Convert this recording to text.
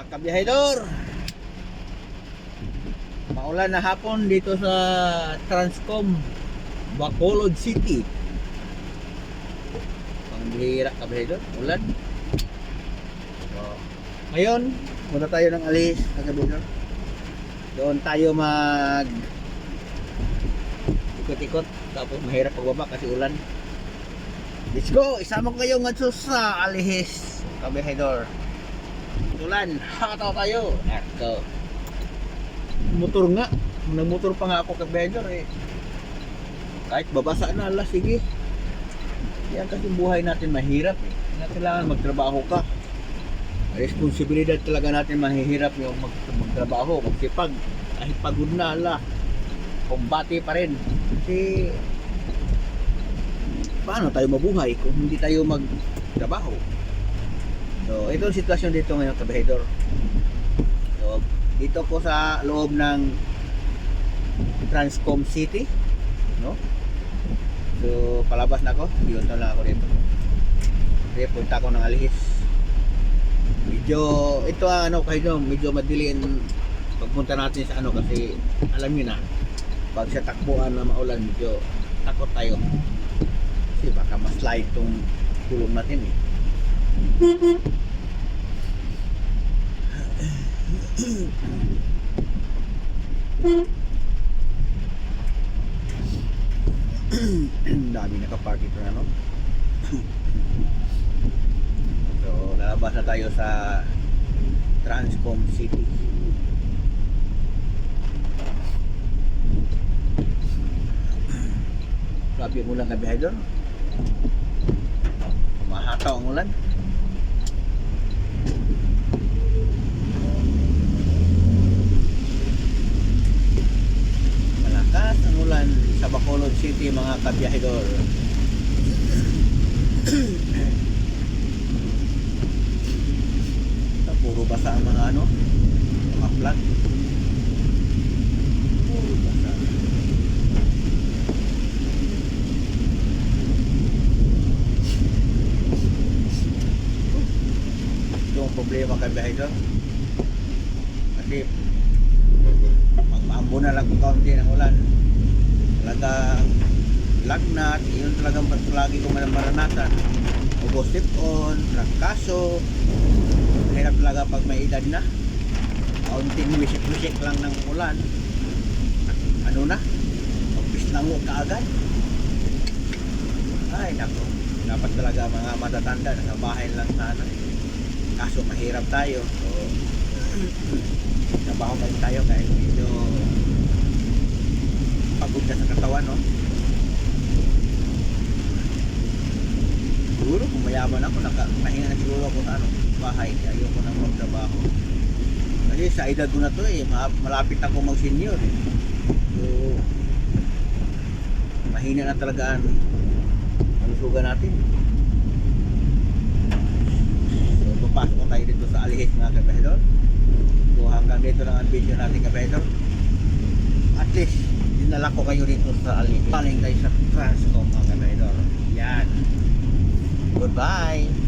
Mga kabiyahedor, maulan na hapon dito sa Transcom, Bacolod City. Pangbihira kabiyahedor, ulan. So, ngayon, muna tayo ng alis, kabiyahedor. Doon tayo mag ikot-ikot, tapos mahirap pagbaba kasi ulan. Let's go! Isama ko kayo ngadto sa Alihis, kabihedor. Tulan, hataw tayo. Go. Motor nga. Nagmotor pa nga ako kabihedor eh. Kahit babasa na, ala, sige. Yan kasi buhay natin mahirap eh. Na kailangan magtrabaho ka. Responsibilidad talaga natin mahihirap yung mag magtrabaho, magsipag. Kahit pagod na, ala. Kumbati pa rin. Kasi paano tayo mabuhay kung hindi tayo magtrabaho? So, ito ang sitwasyon dito ngayon, kabahedor. So, dito ko sa loob ng Transcom City, no? So, palabas na ako. Yun na lang ako dito. Kasi punta ako ng Alihis. Medyo, ito ang ano kayo, medyo madiliin pagpunta natin sa ano kasi alam niyo na, pag sa takbuhan na maulan, medyo takot tayo. Kasi baka ma-slide tong tulong natin eh. Ang dami nakapark ito na no. so, lalabas na tayo sa Transcom City. Grabe ang ulan gabi idol. Mahataw ang ulan. Malakas ang ulan sa Bacolod City mga kabiyahidor. Ito, puro basa ang mga ano, mga flag. Puro basa. Ito ang problema kay Bahidor. Kasi magmaambo na lang kung kaunti ng ulan. Talagang lagnat, yun talagang lagi ko man maranasan. Ubo step on, trangkaso. Hirap talaga pag may edad na. Kaunting wisik-wisik lang ng ulan. Ano na? Magpislango ka agad. Ay, nako. Dapat talaga mga matatanda nasa bahay lang sana. Kaso mahirap tayo. So, trabaho pa tayo kahit medyo pagod na sa katawan, no? Siguro kung mayaman ako, naka, nahinga na siguro ako sa ano, bahay. Kaya ayoko na magtrabaho. Kasi sa edad ko na to eh, ma- malapit ako mag-senior eh. So, mahina na talaga ang kalusugan natin. So, papasok na tayo dito sa Alihis mga kabahedor. So, hanggang dito lang ang video natin kabahedor. At least, dinala ko kayo dito sa Alihis. Paling tayo sa Transcom mga kabahedor. Yan. Goodbye.